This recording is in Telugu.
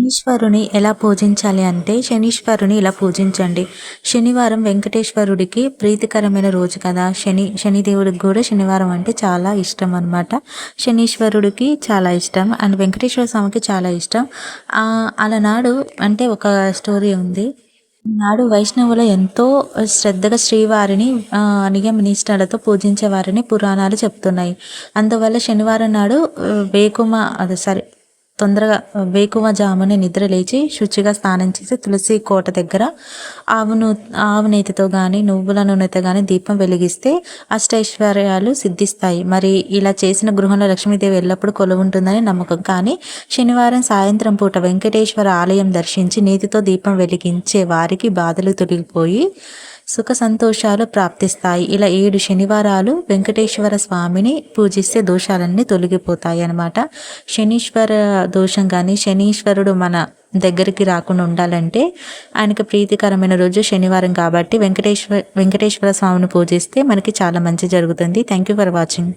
శనీశ్వరుని ఎలా పూజించాలి అంటే శనీశ్వరుని ఇలా పూజించండి. శనివారం వెంకటేశ్వరుడికి ప్రీతికరమైన రోజు కదా. శని శనిదేవుడికి కూడా శనివారం అంటే చాలా ఇష్టం అనమాట శనీశ్వరుడికి చాలా ఇష్టం అండ్ వెంకటేశ్వర స్వామికి చాలా ఇష్టం. అలనాడు అంటే ఒక స్టోరీ ఉంది. నాడు వైష్ణవుల ఎంతో శ్రద్ధగా శ్రీవారిని నియమ నిష్టలతో పూజించే వారిని పురాణాలు చెప్తున్నాయి. అందువల్ల శనివారం నాడు వేకుమ అది సరే తొందరగా వేకువజామునే నిద్ర లేచి శుచిగా స్నానం చేసి తులసి కోట దగ్గర ఆవును ఆవు నేతితో కానీ నువ్వుల నూనెతో కానీ దీపం వెలిగిస్తే అష్టైశ్వర్యాలు సిద్ధిస్తాయి. మరి ఇలా చేసిన గృహంలో లక్ష్మీదేవి ఎల్లప్పుడూ కొలువుంటుందని నమ్మకం. కానీ శనివారం సాయంత్రం పూట వెంకటేశ్వర ఆలయం దర్శించి నీతితో దీపం వెలిగించే వారికి బాధలు తొలగిపోయి సుఖ సంతోషాలు ప్రాప్తిస్తాయి. ఇలా ఏడు శనివారాలు వెంకటేశ్వర స్వామిని పూజిస్తే దోషాలన్నీ తొలగిపోతాయి అన్నమాట. శనీశ్వర దోషం కానీ శనీశ్వరుడు మన దగ్గరికి రాకుండా ఉండాలంటే ఆయనకు ప్రీతికరమైన రోజు శనివారం కాబట్టి వెంకటేశ్వర వెంకటేశ్వర స్వామిని పూజిస్తే మనకి చాలా మంచి జరుగుతుంది. Thank you for watching